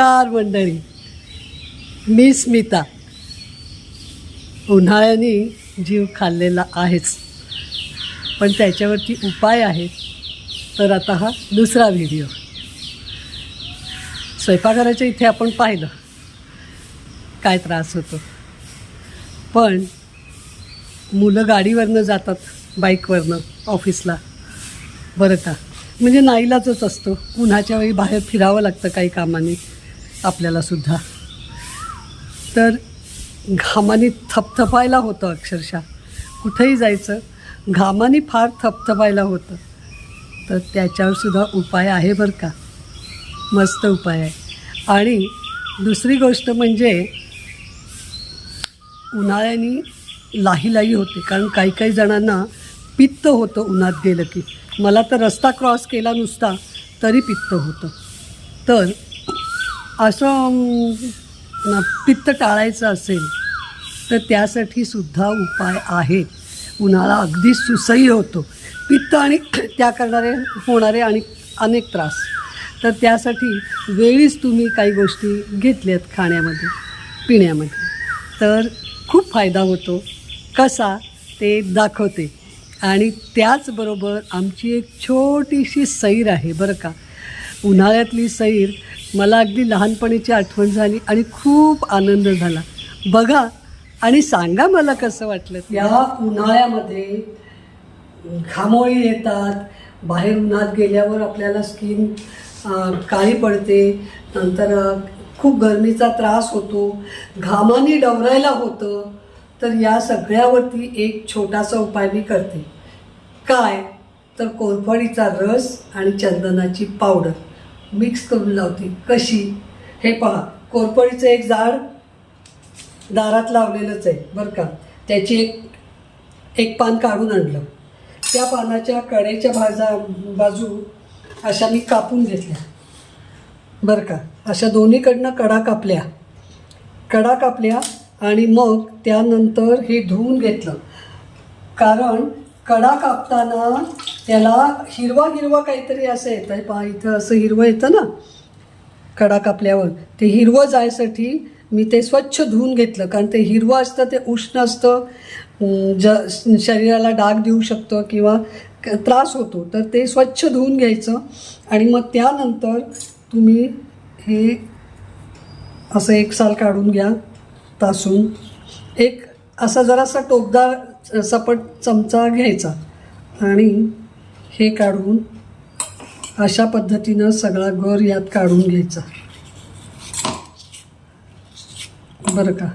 नमस्कार मंडळी. मी स्मिता. उन्हाळ्याने जीव खाल्लेला आहेच. पण त्याच्यावरती उपाय आहेत. तर आता हा दुसरा व्हिडिओ. स्वयंपाकघराच्या इथे आपण पाहिलं. काय त्रास होतो. पण मुलं गाडीवरनं जातात बाईकवरनं ऑफिसला. बरं का? म्हणजे नाईलाजच असतो. उन्हाच्या वेळी बाहेर फिरावं लागतं काही कामाने. आपल्याला सुद्धा. तर घामाने थपथपायला होतं अक्षरशः. कुठेही जायचं घामाने फार थपथपायला होतं. तर त्याच्यावर सुद्धा उपाय आहे बरं का. मस्त उपाय आहे. आणि दुसरी गोष्ट म्हणजे उन्हाळ्याने लाही होते. कारण काही काही जणांना पित्त होतं उन्हात गेलं की. मला तर रस्ता क्रॉस केला नुसता तरी पित्त होतं. तर असं पित्त टाळायचं असेल तर त्यासाठी सुद्धा उपाय आहेत. उन्हाळा अगदी सुसह्य होतो. पित्त आणि त्या करणारे होणारे आणि अनेक त्रास. तर त्यासाठी वेळीच तुम्ही काही गोष्टी घेतल्यात खाण्यामध्ये पिण्यामध्ये. तर खूप फायदा होतो. कसा? ते दाखवते. आणि त्याचबरोबर आमची एक छोटीशी सैर आहे बरं का? उन्हाळ्यातली सैर मला अगदी लहानपणीची आठवण झाली आणि खूप आनंद झाला. बघा आणि सांगा मला कसं वाटलं या उन्हाळ्यामध्ये घामोळी येतात बाहेर उन्हात गेल्यावर आपल्याला स्किन काळी पडते नंतर खूप गरमीचा त्रास होतो घामाने डवरायला होतं तर या सगळ्यावरती एक छोटासा उपाय मी करते. काय? तर कोरफडीचा रस आणि चंदनाची पावडर. मिक्स करून लावते. कशी? हे पहा कोरपळीचं एक झाड दारात लावलेलंच आहे बरं का? त्याची एक एक पान काढून आणलं. त्या पानाच्या कडेच्या बाजा बाजू अशा मी कापून घेतल्या. बरं का? अशा दोन्हीकडनं कडा कापल्या. कडा कापल्या आणि मग त्यानंतर हे धुवून घेतलं. कारण कडा कापताना त्याला हिरवा हिरवा काहीतरी असं येतं आहे पहा इथं असं हिरवं येतं ना. कडा कापल्यावर. ते हिरवं जायसाठी मी ते स्वच्छ धुवून घेतलं. कारण ते हिरवं असतं ते उष्ण असतं. ज शरीराला डाग देऊ शकतं किंवा क- त्रास होतो. तर ते स्वच्छ धुवून घ्यायचं. आणि मग त्यानंतर तुम्ही हे असं एक साल काढून घ्या तासून. एक असा जरासा टोकदार सपट चमचा घ्यायचा आणि हे काढून अशा पद्धतीनं सगळा गर यात काढून घ्यायचा. बरं का?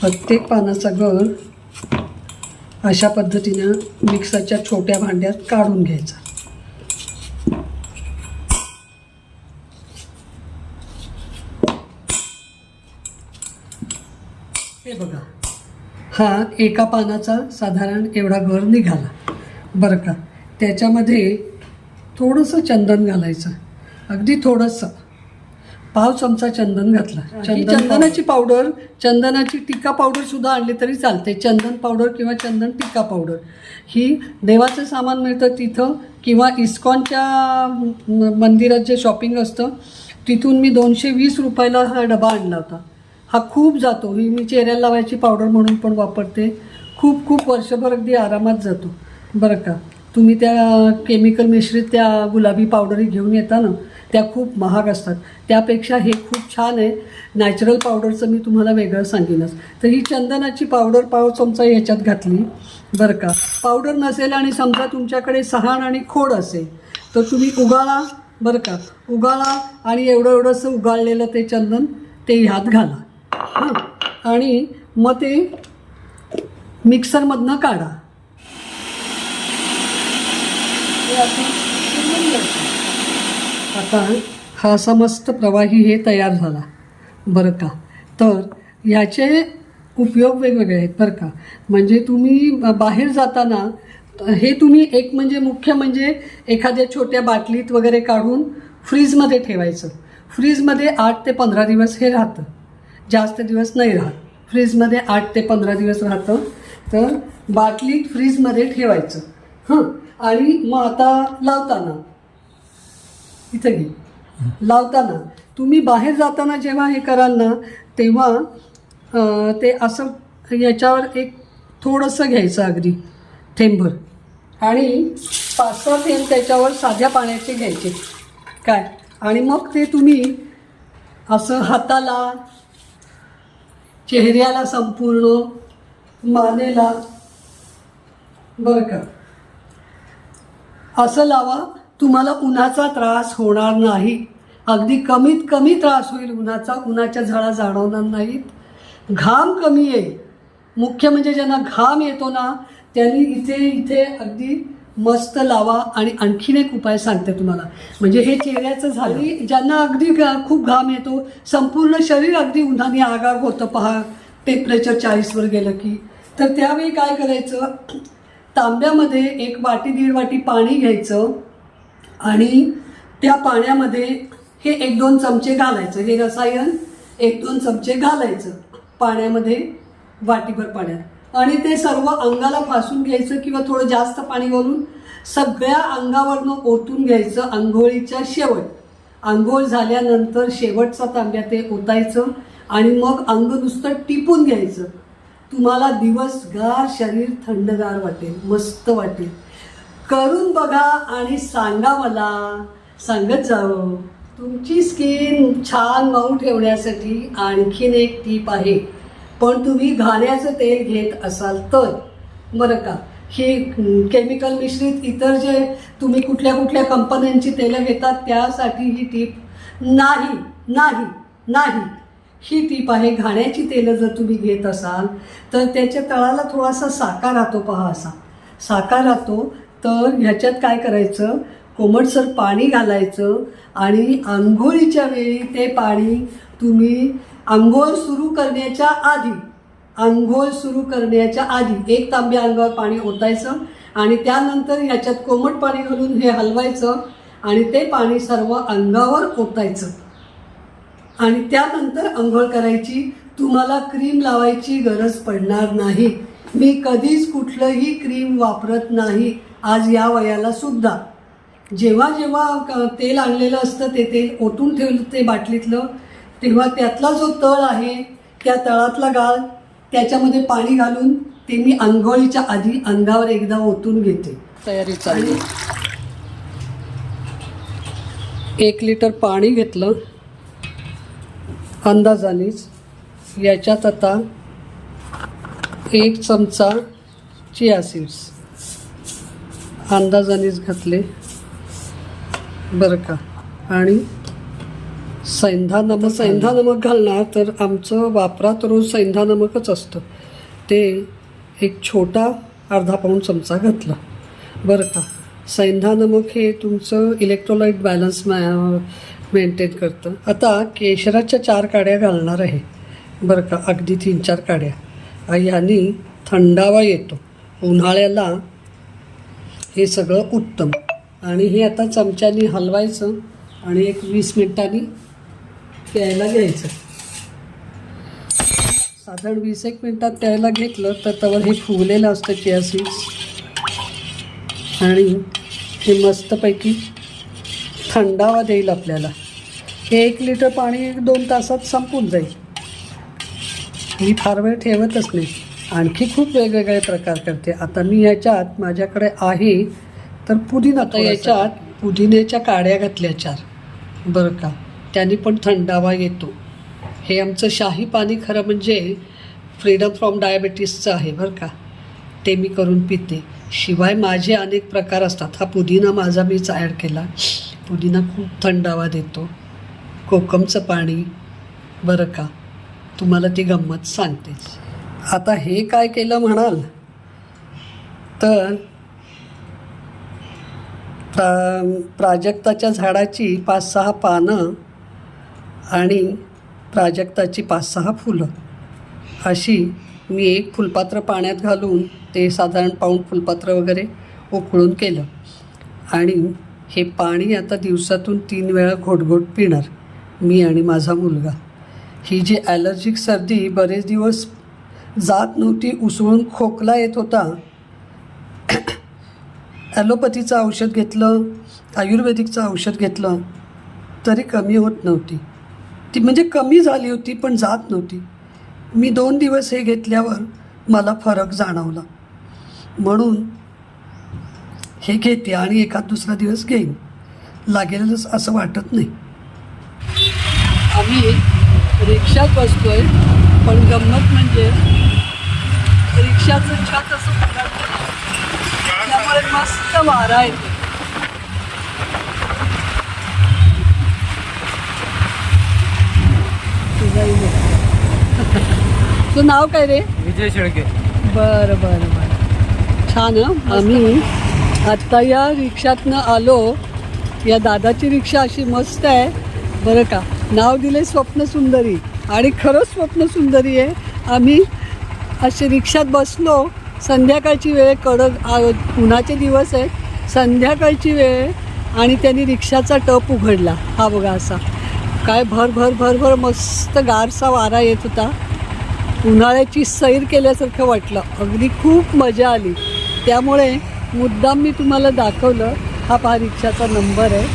प्रत्येक पानाचा गर अशा पद्धतीनं मिक्सरच्या छोट्या भांड्यात काढून घ्यायचा हे बघा हा एका पानाचा साधारण एवढा घर निघाला. बरं का? त्याच्यामध्ये थोडंसं चंदन घालायचं. अगदी थोडंसं. पाव चमचा चंदन घातला. चंदनाची पावडर चंदनाची टिका पावडर सुद्धा आणली तरी चालते. चंदन पावडर किंवा चंदन टिका पावडर ही देवाचं सामान मिळतं तिथं किंवा इस्कॉनच्या मंदिरात जे शॉपिंग असतं तिथून मी दोनशे वीस रुपयाला हा डबा आणला होता. हा खूप जातो. ही मी चेहऱ्याला लावायची पावडर म्हणून पण वापरते. खूप खूप वर्षभर अगदी आरामात जातो. बरं का? तुम्ही त्या केमिकल मिश्रित त्या गुलाबी पावडरी घेऊन येता ना त्या खूप महाग असतात. त्यापेक्षा हे खूप छान आहे. नॅचरल पावडरचं मी तुम्हाला वेगळं सांगेनच तर ही चंदनाची पावडर पाव चमचा ह्याच्यात घातली. बरं का? पावडर नसेल आणि समजा तुमच्याकडे सहाण आणि खोड असेल तर तुम्ही उगाळा. बरं का? उगाळा आणि एवढं एवढंसं उगाळलेलं ते चंदन ते ह्यात घाला. हां आणि मग ते मिक्सरमधनं काढा. आता हा असा मस्त प्रवाही हे तयार झाला बरं का? तर याचे उपयोग वेगवेगळे आहेत बरं का? म्हणजे तुम्ही बाहेर जाताना हे तुम्ही एक म्हणजे मुख्य म्हणजे एखाद्या छोट्या बाटलीत वगैरे काढून फ्रीजमध्ये ठेवायचं. फ्रीजमध्ये आठ ते पंधरा दिवस हे राहतं. जास्त दिवस नाही राहत. फ्रीजमध्ये आठ ते पंधरा दिवस राहतं. तर बाटलीत फ्रीजमध्ये ठेवायचं. हां. आणि मग आता लावताना. इथं घे. लावताना. तुम्ही बाहेर जाताना जेव्हा हे कराल ना तेव्हा ते असं याच्यावर एक थोडंसं घ्यायचं अगदी. थेंबर. आणि पाच सहा थेंब त्याच्यावर साध्या पाण्याचे घ्यायचे. काय? आणि मग ते तुम्ही असं हाताला चेहऱ्याला संपूर्ण मानेला. बरं का? असं लावा तुम्हाला उन्हाचा त्रास होणार नाही. अगदी कमीत कमी त्रास होईल उन्हाचा. उन्हाच्या झळा जाणवणार नाहीत. घाम कमी येईल मुख्य म्हणजे ज्यांना घाम येतो ना त्यांनी इथे इथे अगदी मस्त लावा आणि आणखीन एक उपाय सांगते तुम्हाला. म्हणजे हे चेहऱ्याचं झालं. ज्यांना अगदी खूप घाम येतो संपूर्ण शरीर अगदी उन्हाने आगाग होतं पहा. टेम्परेचर चाळीसवर गेलं की. तर त्यावेळी काय करायचं? तांब्यामध्ये एक वाटी दीड वाटी पाणी घ्यायचं. आणि त्या पाण्यामध्ये हे एक दोन चमचे घालायचं. हे रसायन एक दोन चमचे घालायचं. पाण्यामध्ये वाटीभर पाण्यात. आणि ते सर्व अंगाला फासून घ्यायचं किंवा थोडं जास्त पाणी घालून सगळ्या अंगावरनं ओतून घ्यायचं आंघोळीच्या शेवट. आंघोळ झाल्यानंतर शेवटचा तांब्या ते ओतायचं आणि मग अंग नुसतं टिपून घ्यायचं. तुम्हाला दिवसगार शरीर थंडगार वाटेल मस्त वाटेल. करून बघा आणि सांगा मला. सांगत जावं. तुमची स्किन छान मऊ ठेवण्यासाठी आणखीन एक टीप आहे. पण तुम्ही घाण्याचं तेल घेत असाल तर बरं का? हे केमिकल मिश्रित इतर जे तुम्ही कुठल्या कुठल्या कंपन्यांची तेलं घेतात त्यासाठी ही टीप नाही नाही नाही. ही टीप आहे घाण्याची तेलं जर तुम्ही घेत असाल तर त्याच्या तळाला थोडासा साका राहतो पहा असा. साका राहतो तर ह्याच्यात काय करायचं? कोमटसर पाणी घालायचं आणि आंघोळीच्या वेळी ते पाणी तुम्ही आंघोळ सुरू करण्याच्या आधी आंघोळ सुरू करण्याच्या आधी एक तांब्या अंगावर पाणी ओतायचं आणि त्यानंतर ह्याच्यात कोमट पाणी घालून हे हलवायचं आणि ते पाणी सर्व अंगावर ओतायचं. आणि त्यानंतर आंघोळ करायची. तुम्हाला क्रीम लावायची गरज पडणार नाही. मी कधीच कुठलंही क्रीम वापरत नाही. आज या वयाला सुद्धा. जेव्हा जेव्हा क- तेल आणलेलं असतं ते तेल ओतून ठेवलं ते बाटलीतलं तेव्हा त्यातला जो तळ आहे त्या तळातला गाळ त्याच्यामध्ये पाणी घालून ते मी आंघोळीच्या आधी अंगावर एकदा ओतून घेते. तयारी चालली एक लिटर पाणी घेतलं अंदाजानेच याच्यात आता एक चमचा चिया सीड्स. अंदाजानेच घातले. बरं का. आणि सैंधा नमक सैंधा नमक घालणार तर आमचं वापरात रोज सैंधा नमकच असतं. ते एक छोटा अर्धा पाऊण चमचा घातला. बरं का? सैंधा नमक हे तुमचं इलेक्ट्रोलाइट बॅलन्स मेंटेन करतं. आता केशराच्या चार काड्या घालणार आहे. बरं का? अगदी तीन चार काड्या. ह्यानी थंडावा येतो. उन्हाळ्याला हे सगळं उत्तम. आणि हे आता चमच्यानी हलवायचं आणि एक वीस मिनिटांनी प्यायला घ्यायचं. साधारण वीस एक मिनिटात प्यायला घेतलं तर तवर हे फुगलेलं असतं चिया सीड्स आणि हे मस्तपैकी थंडावा देईल आपल्याला. हे एक लिटर पाणी एक दोन तासात संपून जाईल. मी फार वेळ ठेवतच नाही. आणखी खूप वेगवेगळे प्रकार करते. आता मी ह्याच्यात माझ्याकडे आहे तर पुदिना याच्यात. पुदिन्याच्या काड्या घातल्या चार. बरं का? त्याने पण थंडावा येतो. हे आमचं शाही पाणी खरं म्हणजे फ्रीडम फ्रॉम डायबेटीसचं आहे बरं का. ते मी करून पिते. शिवाय माझे अनेक प्रकार असतात. हा पुदिना माझा मीच ॲड केला. पुदिना खूप थंडावा देतो. कोकमचं पाणी बरं का. तुम्हाला ती गंमत सांगतेच आता हे काय केलं म्हणाल? तर प्रा प्राजक्ताच्या झाडाची पाच सहा पानं आणि प्राजक्ताची पाच सहा फुलं. अशी मी एक फुलपात्र पाण्यात घालून ते साधारण पाऊण फुलपात्र वगैरे उकळून केलं. आणि हे पाणी आता दिवसातून तीन वेळा घोटघोट पिणार मी आणि माझा मुलगा. ही जी ॲलर्जिक सर्दी बरेच दिवस जात नव्हती उसळून खोकला येत होता. ॲलोपॅथीचं औषध घेतलं आयुर्वेदिकचं औषध घेतलं तरी कमी होत नव्हती. ती म्हणजे कमी झाली होती पण जात नव्हती. मी दोन दिवस हे घेतल्यावर मला फरक जाणवला. म्हणून हे घेते आणि एखाद दुसरा दिवस घेईन. लागेलच असं वाटत नाही. आम्ही रिक्षात बसतोय पण गंमत म्हणजे रिक्षाचं छत असं त्यामुळे मस्त वारा येतो तुझाही बघ. तुझं नाव काय रे? विजय शेळके. बरं बरं बरं. छान आम्ही आत्ता या रिक्षातनं आलो. या दादाची रिक्षा अशी मस्त आहे. बरं का? नाव दिले स्वप्न सुंदरी. आणि खरंच स्वप्न सुंदरी आहे. आम्ही असे रिक्षात बसलो. संध्याकाळची वेळ कडक उन्हाचे दिवस आहेत. संध्याकाळची वेळ आणि त्यांनी रिक्षाचा टप उघडला. हा बघा असा. काय भर भर भर भर मस्त गारसा वारा येत होता. उन्हाळ्याची सैर केल्यासारखं वाटलं. अगदी खूप मजा आली. त्यामुळे मुद्दाम मी तुम्हाला दाखवलं हा पहा रिक्षाचा नंबर आहे.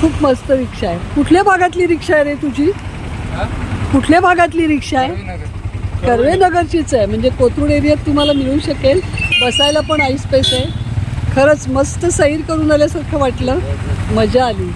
खूप मस्त रिक्षा आहे. कुठल्या भागातली रिक्षा आहे रे तुझी? कुठल्या भागातली रिक्षा आहे? कर्वे नगरचीच आहे. म्हणजे कोथरूड एरियात तुम्हाला मिळू शकेल. बसायला पण आईस स्पेस आहे. खरंच मस्त सैर करून आल्यासारखं वाटलं. मजा आली.